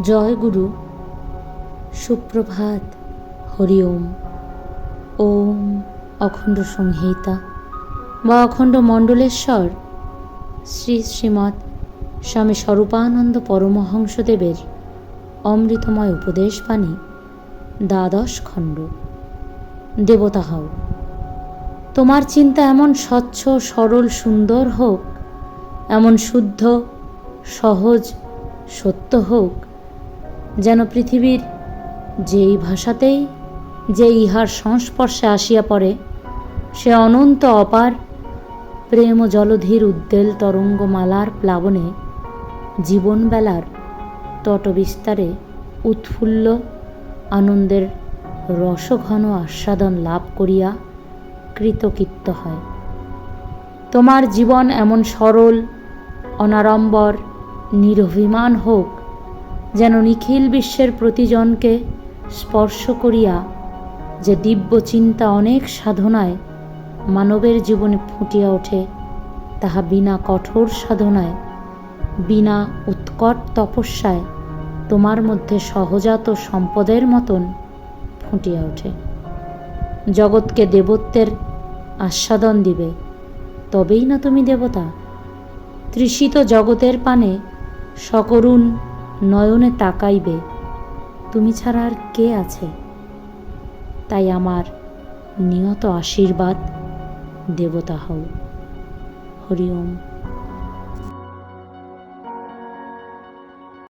জয় গুরু। সুপ্রভাত, হরি ওম। ওম অখণ্ড সংহিতা। বা অখণ্ড মণ্ডলেশ্বর। শ্রী শ্রীমৎ স্বামী স্বরূপানন্দ পরমহংসদেবের অমৃতময় উপদেশ বাণী দ্বাদশ খণ্ড। দেবতা হও তোমার চিন্তা এমন স্বচ্ছ, সরল, সুন্দর হোক, এমন শুদ্ধ, সহজ, সত্য হোক যেন পৃথিবীর যেই ভাষাতেই যে ইহার সংস্পর্শে আসিয়া পড়ে, সে অনন্ত অপার প্রেম জলধীর উদ্বেল তরঙ্গমালার প্লাবনে জীবনবেলার তটবিস্তারে উৎফুল্ল আনন্দের রসঘন আস্বাদন লাভ করিয়া কৃতকৃত্য হয়। তোমার জীবন এমন সরল, অনাড়ম্বর, নিরভিমান হোক যেন নিখিল বিশ্বের প্রতিজনকে স্পর্শ করিয়া যে দিব্য চিন্তা অনেক সাধনায় মানবের জীবনে ফুটিয়া ওঠে, তাহা বিনা কঠোর সাধনায়, বিনা উৎকট তপস্যায় তোমার মধ্যে সহজাত সম্পদের মতন ফুটিয়া ওঠে। জগৎকে দেবত্বের আস্বাদন দিবে, তবেই না তুমি দেবতা? তৃষিত জগতের পানে সকরুণ নয়নে তাকাইবে, তুমি ছাড়া আর কে আছে? তাই আমার নিয়ত আশীর্বাদ দেবতা হও। হরি ওম